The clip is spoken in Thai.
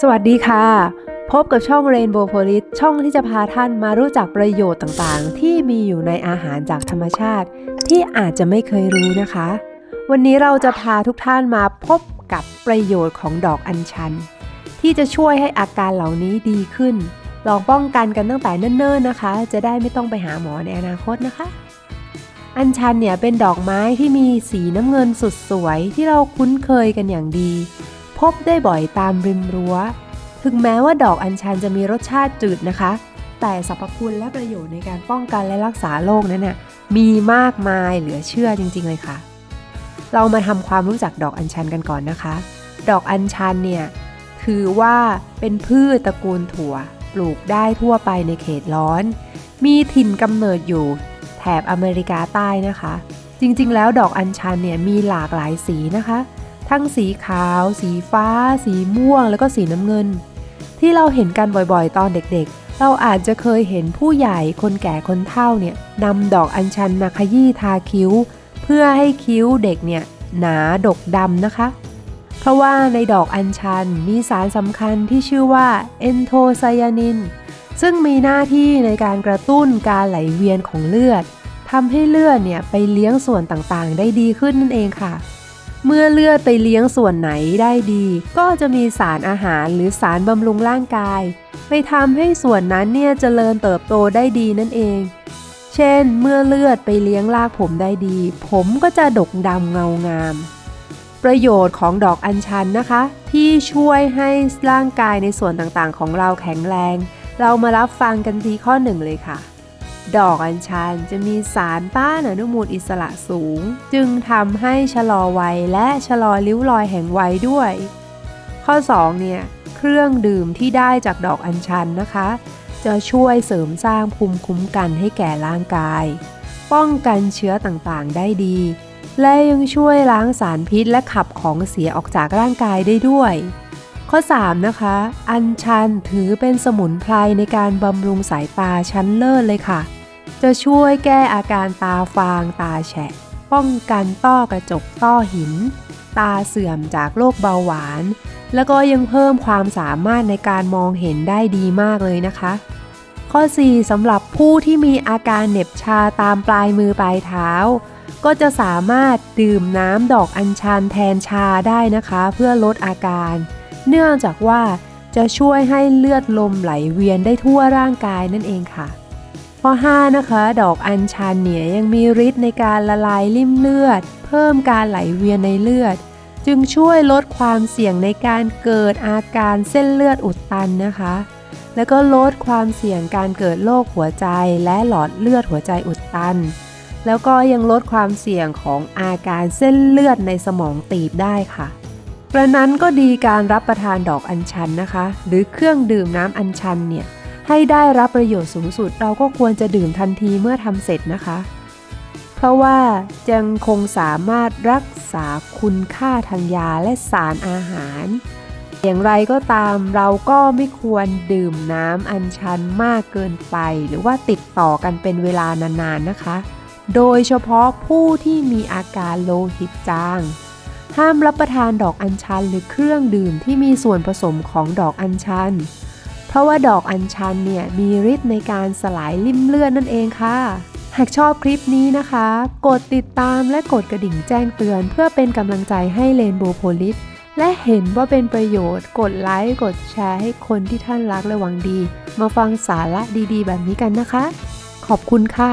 สวัสดีค่ะ พบกับช่อง Rainbow Police ช่องที่จะพาท่านมารู้จักประโยชน์ต่างๆ ที่มีอยู่ในอาหารจากธรรมชาติ ที่อาจจะไม่เคยรู้นะคะ วันนี้เราจะพาทุกท่านมาพบกับประโยชน์ของดอกอัญชัน ที่จะช่วยให้อาการเหล่านี้ดีขึ้น ลองป้องกันกันตั้งแต่เนิ่นๆนะคะ จะได้ไม่ต้องไปหาหมอในอนาคตนะคะ อัญชันเนี่ยเป็นดอกไม้ที่มีสีน้ำเงินสุดสวยที่เราคุ้นเคยกันอย่างดี บได้บ่อยตามริมรั้ว ถึงแม้ว่าดอกอัญชันจะมีรสชาติจืดนะคะ แต่สรรพคุณและประโยชน์ในการป้องกันและรักษาโรคนั้นน่ะมีมากมายเหลือเชื่อจริง ๆ เลยค่ะ เรามาทำความรู้จักดอกอัญชันกันก่อนนะคะ ดอกอัญชันเนี่ยถือว่าเป็นพืชตระกูลถั่ว ปลูกได้ทั่วไปในเขตร้อน มีถิ่นกำเนิดอยู่แถบอเมริกาใต้นะคะ จริงๆ แล้วดอกอัญชันเนี่ยมีหลากหลายสีนะคะ ทั้งสีขาว สีฟ้า สีม่วง แล้วก็สีน้ำเงิน ที่เราเห็นกันบ่อยๆ ตอนเด็กๆ เราอาจจะเคยเห็นผู้ใหญ่คนแก่คนเฒ่าเนี่ยนำดอกอัญชันมาขยี้ทาคิ้ว เพื่อให้คิ้วเด็กเนี่ยหนาดกดำนะคะ เพราะว่าในดอกอัญชันมีสารสำคัญที่ชื่อว่าเอนโทไซยานิน ซึ่งมีหน้าที่ในการกระตุ้นการไหลเวียนของเลือดทำให้เลือดเนี่ยไปเลี้ยงส่วนต่างๆ ได้ดีขึ้นนั่นเองค่ะ เมื่อเลือดไปเลี้ยงส่วนไหนได้ดี ก็จะมีสารอาหารหรือสารบำรุงร่างกาย ไปทำให้ส่วนนั้นเนี่ยเจริญเติบโตได้ดีนั่นเอง เช่น เมื่อเลือดไปเลี้ยงรากผมได้ดี ผมก็จะดกดำเงางาม ประโยชน์ของดอกอัญชันนะคะ ที่ช่วยให้ร่างกายในส่วนต่างๆ ของเราแข็งแรง เรามารับฟังกันทีข้อหนึ่งเลยค่ะ ดอกอัญชันจะมีสารต้านอนุมูลอิสระสูง จึงทำให้ชะลอวัยและชะลอริ้วรอยแห่งวัยด้วย ข้อ 2 เนี่ย เครื่องดื่มที่ได้จากดอกอัญชันนะคะ จะช่วยเสริมสร้างภูมิคุ้มกันให้แก่ร่างกาย ป้องกันเชื้อต่างๆ ได้ดี และยังช่วยล้างสารพิษและขับของเสียออกจากร่างกายได้ด้วย ข้อ 3 นะคะ อัญชันถือเป็นสมุนไพรในการบำรุงสายตาชั้นเลิศเลยค่ะ จะช่วยแก้อาการตาฟางตาแฉะ ป้องกันต้อกระจกต้อหิน ตาเสื่อมจากโรคเบาหวาน แล้วก็ยังเพิ่มความสามารถในการมองเห็นได้ดีมากเลยนะคะ ข้อ 4สำหรับผู้ที่มีอาการเหน็บชาตามปลายมือปลายเท้า ก็จะสามารถดื่มน้ำดอกอัญชันแทนชาได้นะคะ เพื่อลดอาการ เนื่องจากว่าจะช่วยให้เลือดลมไหลเวียนได้ทั่วร่างกายนั่นเองค่ะ ข้อ 5 นะคะ ดอกอัญชันเนี่ยยังมีฤทธิ์ในการละลายริ่มเลือด เพิ่มการไหลเวียนในเลือด จึงช่วยลดความเสี่ยงในการเกิดอาการเส้นเลือดอุดตันนะคะ แล้วก็ลดความเสี่ยงการเกิดโรคหัวใจและหลอดเลือดหัวใจอุดตัน แล้วก็ยังลดความเสี่ยงของอาการเส้นเลือดในสมองตีบได้ค่ะกระนั้นก็ดีการรับประทานดอกอัญชันนะคะ หรือเครื่องดื่มน้ำอัญชันเนี่ย ให้ได้รับประโยชน์สูงสุดเราก็ควรจะดื่มทันทีเมื่อทำเสร็จนะคะ เพราะว่ายังคงสามารถรักษาคุณค่าทางยาและสารอาหาร อย่างไรก็ตามเราก็ไม่ควรดื่มน้ำอัญชันมากเกินไป หรือว่าติดต่อกันเป็นเวลานานๆนะคะ โดยเฉพาะผู้ที่มีอาการโลหิตจางห้ามรับประทานดอกอัญชันหรือเครื่องดื่มที่มีส่วนผสมของดอกอัญชัน ราะว่าดอกอัญชันเนี่ยมีฤทธิ์ในการสลายลิ่มเลือดนั่นเองค่ะ หากชอบคลิปนี้นะคะ กดติดตามและกดกระดิ่งแจ้งเตือน เพื่อเป็นกำลังใจให้เลนโบโพลิสและเห็นว่าเป็นประโยชน์ กดไลค์กดแชร์ให้คนที่ท่านรักและหวังดี มาฟังสาระดีๆ แบบนี้กันนะคะ ขอบคุณค่ะ